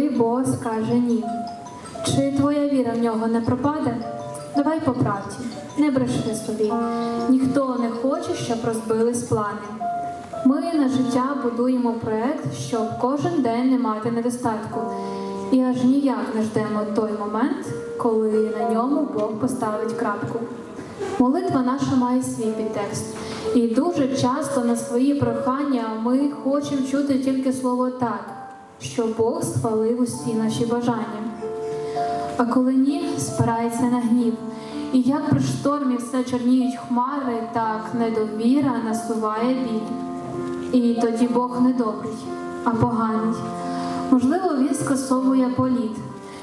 коли Бог скаже ні? Чи твоя віра в нього не пропаде? Давай по правді, не бреши собі. Ніхто не хоче, щоб розбились плани. Ми на життя будуємо проект, щоб кожен день не мати недостатку. І аж ніяк не ждемо той момент, коли на ньому Бог поставить крапку. Молитва наша має свій підтекст. І дуже часто на свої прохання ми хочемо чути тільки слово так, що Бог схвалив усі наші бажання. А коли ні, спирається на гнів. І як при штормі все чорніють хмари, так недовіра насуває біль. І тоді Бог не добрий, а поганий. Можливо, він скасовує політ.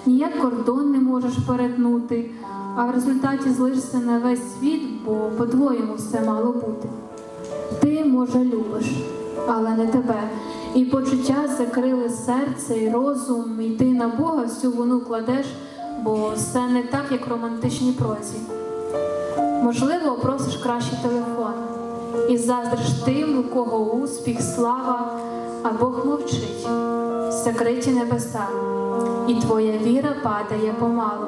Ніяк кордон не можеш перетнути, а в результаті злишся на весь світ, бо по-твоєму все мало бути. Ти, може, любиш, але не тебе. І почуття закрили серце і розум, і ти на Бога всю вину кладеш, бо все не так, як в романтичній прозі. Можливо, просиш краще телефон і заздриш тим, у кого успіх, слава, а Бог мовчить, закриті небеса, і твоя віра падає помалу.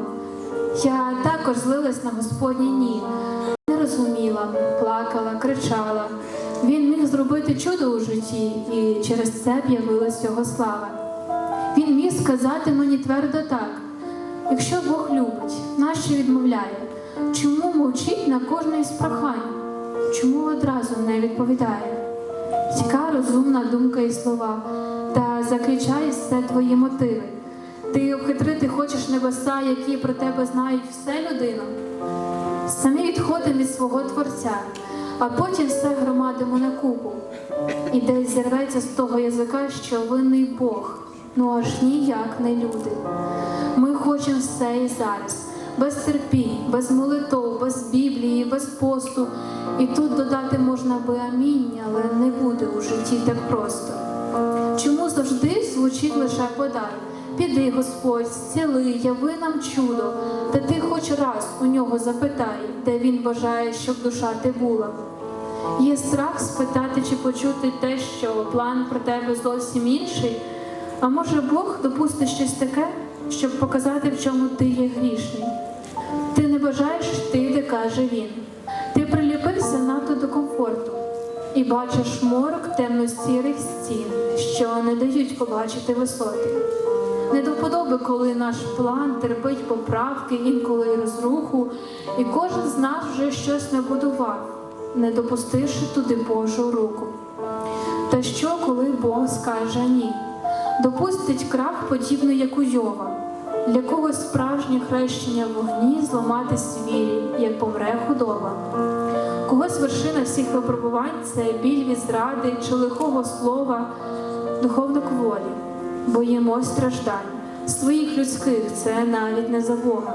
Я також злилась на Господні ні, не розуміла, плакала, кричала. Зробити чудо у житті, і через це з'явилась його слава. Він міг сказати мені твердо так: якщо Бог любить, нащо відмовляє? Чому мовчить на кожне із прохань? Чому одразу не відповідає? Тіка розумна думка і слова, та заключай все твої мотиви. Ти обхитрити хочеш небеса, які про тебе знають все людину. Самі відходимо від свого Творця, а потім все громадимо на купу. І десь зірветься з того язика, що винний Бог, ну аж ніяк не люди. Ми хочемо все і зараз, без терпінь, без молитов, без Біблії, без посту. І тут додати можна би амінь, але не буде у житті так просто. Чому завжди звучить лише подай? Піди, Господь, зціли, яви нам чудо, та ти хоч раз у нього запитай, де він бажає, щоб душа ти була. Є страх спитати чи почути те, що план про тебе зовсім інший. А може Бог допустить щось таке, щоб показати, в чому ти є грішний. Ти не бажаєш йти, де каже він. Ти приліпився надто до комфорту і бачиш морок темно-сірих стін, що не дають побачити висоти. Не до вподоби, коли наш план терпить поправки, інколи й розруху, і кожен з нас вже щось набудував, не допустивши туди Божу руку. Та що, коли Бог скаже ні? Допустить крах, подібний як у Йова, для когось справжнє хрещення в вогні зламати свірі, як помре худоба. Когось вершина всіх випробувань це біль від зради чи лихого слова, духовно кволі, боїмось страждань. Своїх людських це навіть не за Бога.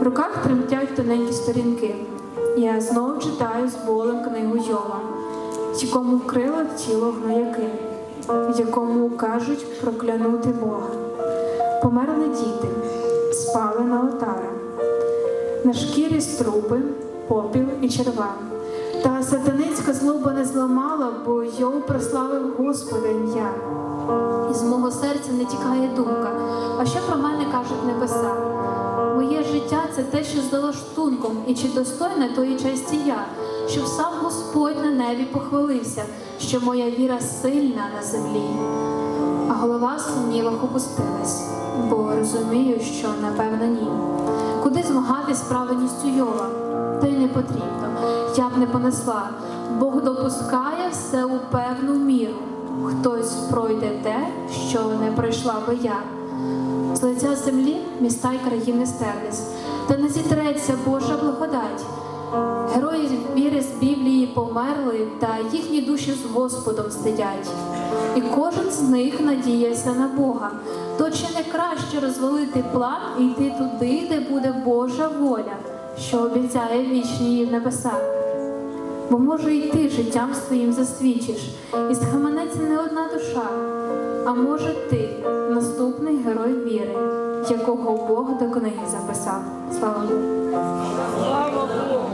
В руках тремтять тоненькі сторінки. Я знову читаю з болем книгу Йова, якому вкрила тіло гнояки, в якому кажуть проклянути Бога. Померли діти, спали на отара, на шкірі струпи, попіл і черва. Та сатаницька злоба не зламала, бо Йов прославив Господа ім'я. І з мого серця не тікає думка. А що про мене кажуть небеса? Моє життя це те, що здало штунком, і чи достойна тої честі я, щоб сам Господь на небі похвалився, що моя віра сильна на землі. А голова в сумнівах опустилась, бо розумію, що напевно ні. Куди змагатись з праведністю Йова? Та й не потрібно. Я б не понесла. Бог допускає все у певну міру. Хтось пройде те, що не пройшла би я. З лиця землі міста й країни стерлись, та не зітреться Божа благодать. Герої віри з Біблії померли, та їхні душі з Господом сидять. І кожен з них надіється на Бога. То чи не краще розвалити план і йти туди, де буде Божа воля, що обіцяє вічні в небесах? Бо може й ти життям своїм засвідчиш, і схаменеться не одна душа, а може ти наступний герой віри, якого Бог до книги записав. Слава Богу!